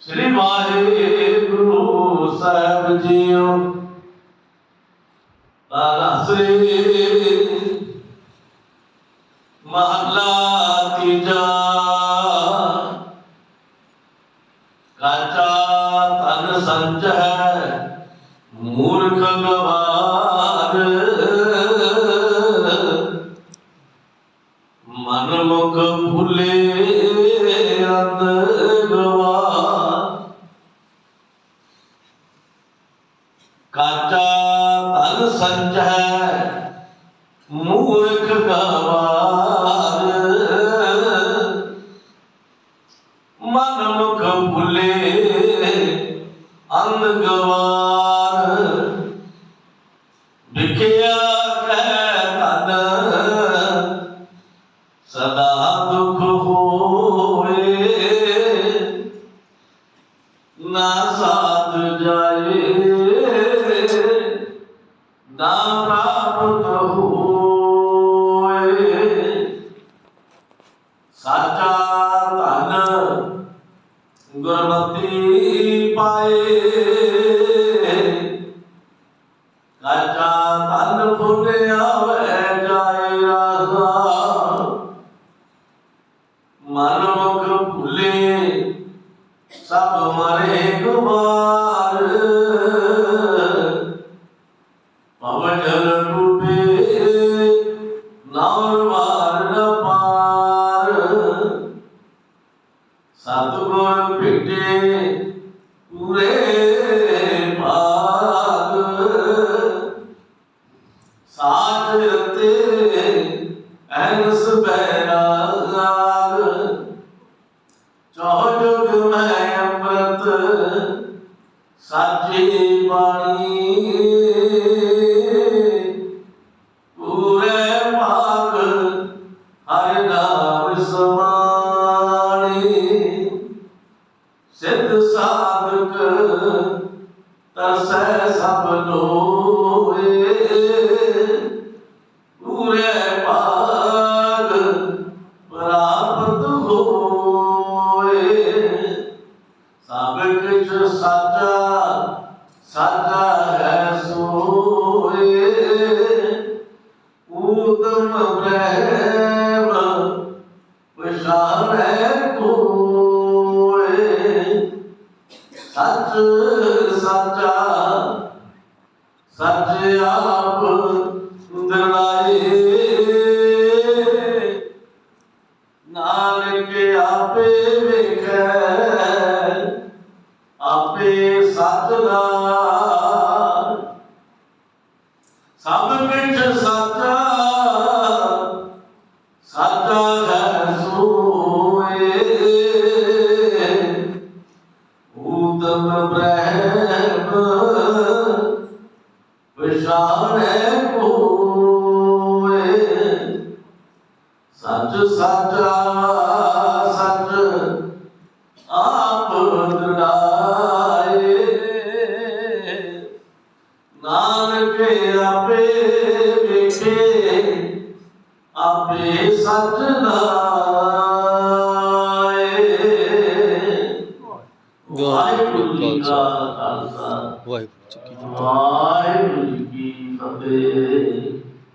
ਸ੍ਰੀ ਵਾਹਿਗੁਰੂ ਸਾਹਿਬ JIO. ਆਸਰੇ ਮਹਲਾ ਤੀਜਾ। ਕਾਚਾ ਤਨ ਸੰਜੈ ਮੂਰਖ ਗਵਾਰ। ਮਨ ਮੁਖ ਭੁਲੇ ਅੰਧ ਗਵਾਰ। ਕਾਚਾ ਤਨ ਸੰਜੈ, ਮੂਰਖ ਗਵਾਰ। ਮਨ ਮੁਖ ਭੁਲੇ, ਅੰਧ ਗਵਾਰ। ਵਿਖਿਆ ਕਹਿ ਤਨ, ਸਦਾ ਦੁਖ ਹੋ ਹੋਏ ਨਾ ਸਾਧ ਜਾਏ, ਨਾ ਪ੍ਰਾਪਤ ਹੋਏ। ਸਾਚਾ ਧਨ ਗੁਰਮਤੀ ਪਾਏ ਕਾਚਾ ਧਨ ਫੁੱਲੇ ਆਵੇ, ਜਾਏ ਰਾਜ਼ਾ। ਮਨ ਸਾਚੀ ਬਾਣੀ। ਪੂਰੇ ਭਾਗ ਹਰਿ ਨਾਮ ਸਮਾਣੀ। ਸਿੱਧ ਸਾਧਕ ਤਰਸੈ ਸਭ ਲੋਏ ਪੂਰੇ ਸਾਚਾ ਸਾਚਾ ਹੈ ਸੋਏ। ਊਤਮ ਬ੍ਰਹਮ ਪਛਾਣੈ ਕੋਏ। ਸੱਚ ਸਾਚਾ, ਸੱਚ ਆਪ ਦਰੜਾਏ ਨਾਨਕ ਆਪੇ ਆਪੇ ਸੱਚ ਸਭ ਕੁਝ ਸੱਚਾ ਸੱਚਾ ਹੈ ਸੋਏ। ਊਤਮ ਬ੍ਰਹਮ ਵਿਸ਼ਾਣੈ ਕੋਏ। ਸੱਚ ਸਾਚਾ ਸੱਚ ਆਪੇ ਸੱਚ ਨਾਏ। ਵਾਹਿਗੁਰੂ ਜੀ ਕਾ ਖਾਲਸਾ। ਵਾਹਿਗੁਰੂ ਜੀ ਕੀ ਫਤਿਹ। ਵਾਹਿਗੁਰੂ ਜੀ ਕੀ ਫਤਿਹ।